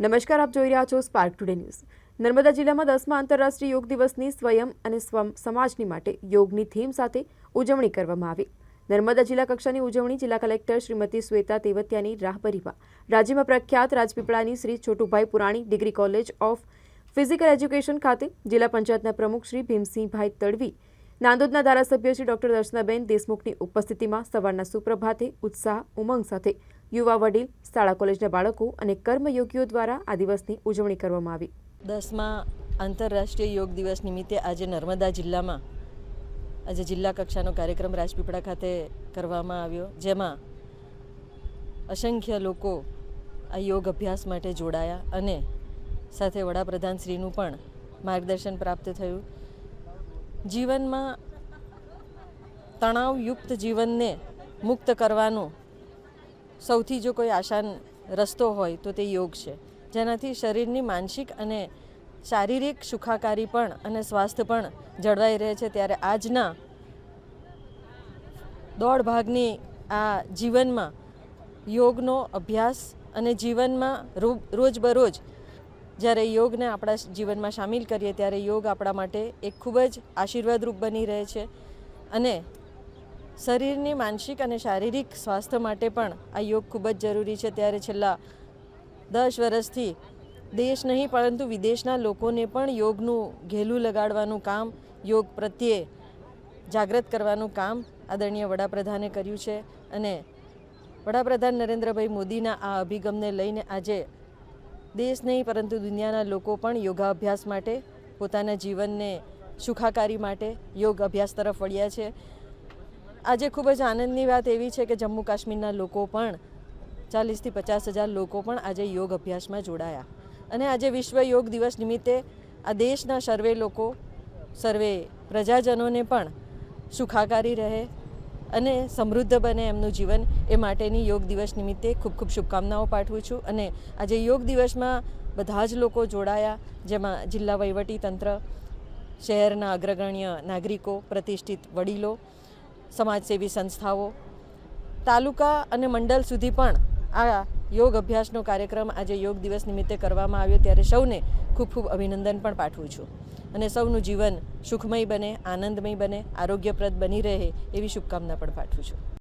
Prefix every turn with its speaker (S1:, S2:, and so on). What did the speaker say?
S1: નમસ્કાર, આપ જોઈ રહ્યા છો સ્પાર્ક ટુડે ન્યૂઝ નર્મદા જિલ્લામાં દસમા આંતરરાષ્ટ્રીય યોગ દિવસની સ્વયં અને સ્વમ સમાજની માટે યોગની થીમ સાથે ઉજવણી કરવામાં આવી. નર્મદા જિલ્લા કક્ષાની ઉજવણી જિલ્લા કલેક્ટર શ્રીમતી શ્વેતા તેવતિયાની રાહબરીમાં રાજ્યમાં પ્રખ્યાત રાજપીપળાની Shri Chhotubhai Purani degree college of physical education ખાતે જિલ્લા પંચાયતના પ્રમુખ શ્રી ભીમસિંહભાઈ તડવી, નાંદોદના ધારાસભ્ય શ્રી ડોક્ટર દર્શનાબેન દેશમુખની ઉપસ્થિતિમાં સવારના સુપ્રભાતે ઉત્સાહ, ઉમંગ સાથે યુવા વડીલ, શાળા કોલેજના બાળકો અને કર્મયોગીઓ દ્વારા આ દિવસની ઉજવણી કરવામાં આવી.
S2: દસમા આંતરરાષ્ટ્રીય યોગ દિવસ નિમિત્તે આજે નર્મદા જિલ્લામાં આજે જિલ્લા કક્ષાનો કાર્યક્રમ રાજપીપળા ખાતે કરવામાં આવ્યો, જેમાં અસંખ્ય લોકો આ યોગ અભ્યાસ માટે જોડાયા અને સાથે વડાપ્રધાન શ્રીનું પણ માર્ગદર્શન પ્રાપ્ત થયું. જીવનમાં તણાવયુક્ત જીવનને મુક્ત કરવાનું સૌથી જો કોઈ આસાન રસ્તો હોય તો તે યોગ છે. જેનાથી શરીરની માનસિક અને શારીરિક સુખાકારી પણ અને સ્વાસ્થ્ય પણ જળવાઈ રહે છે. ત્યારે આજના દોઢ ભાગની આ જીવનમાં યોગનો અભ્યાસ અને જીવનમાં રોજબરોજ જ્યારે યોગને આપણા જીવનમાં સામેલ કરીએ ત્યારે યોગ આપણા માટે એક ખૂબ જ આશીર્વાદરૂપ બની રહે છે. અને શરીરની માનસિક અને શારીરિક સ્વાસ્થ્ય માટે પણ આ યોગ ખૂબ જ જરૂરી છે. ત્યારે છેલ્લા દસ વર્ષથી દેશ નહીં, પરંતુ વિદેશના લોકોને પણ યોગનું ઘેલું લગાડવાનું કામ, યોગ પ્રત્યે જાગૃત કરવાનું કામ આદરણીય વડાપ્રધાને કર્યું છે. અને વડાપ્રધાન નરેન્દ્રભાઈ મોદીના આ અભિગમને લઈને આજે દેશ નહીં, પરંતુ દુનિયાના લોકો પણ યોગાભ્યાસ માટે પોતાના જીવનને સુખાકારી માટે યોગ અભ્યાસ તરફ વળ્યા છે. આજે ખૂબ જ આનંદની વાત એવી છે કે જમ્મુ કાશ્મીરના લોકો પણ ચાલીસથી પચાસ હજાર લોકો પણ આજે યોગ અભ્યાસમાં જોડાયા. અને આજે વિશ્વ યોગ દિવસ નિમિત્તે આ દેશના સર્વે લોકો, સર્વે પ્રજાજનોને પણ સુખાકારી રહે અને સમૃદ્ધ બને એમનું જીવન એ માટેની યોગ દિવસ નિમિત્તે ખૂબ ખૂબ શુભકામનાઓ પાઠવું છું. અને આજે યોગ દિવસમાં બધા જ લોકો જોડાયા, જેમાં જિલ્લા વહીવટી તંત્ર, શહેરના અગ્રગણ્ય નાગરિકો, પ્રતિષ્ઠિત વડીલો સમાજસેવી સંસ્થાઓ, તાલુકા અને મંડળ સુધી પણ આ યોગ અભ્યાસનો કાર્યક્રમ આજે યોગ દિવસ નિમિત્તે કરવામાં આવ્યો. ત્યારે સૌને ખૂબ ખૂબ અભિનંદન પણ પાઠવું છું. અને સૌનું જીવન સુખમય બને, આનંદમય બને, આરોગ્યપ્રદ બની રહે એવી શુભકામના પણ પાઠવું છું.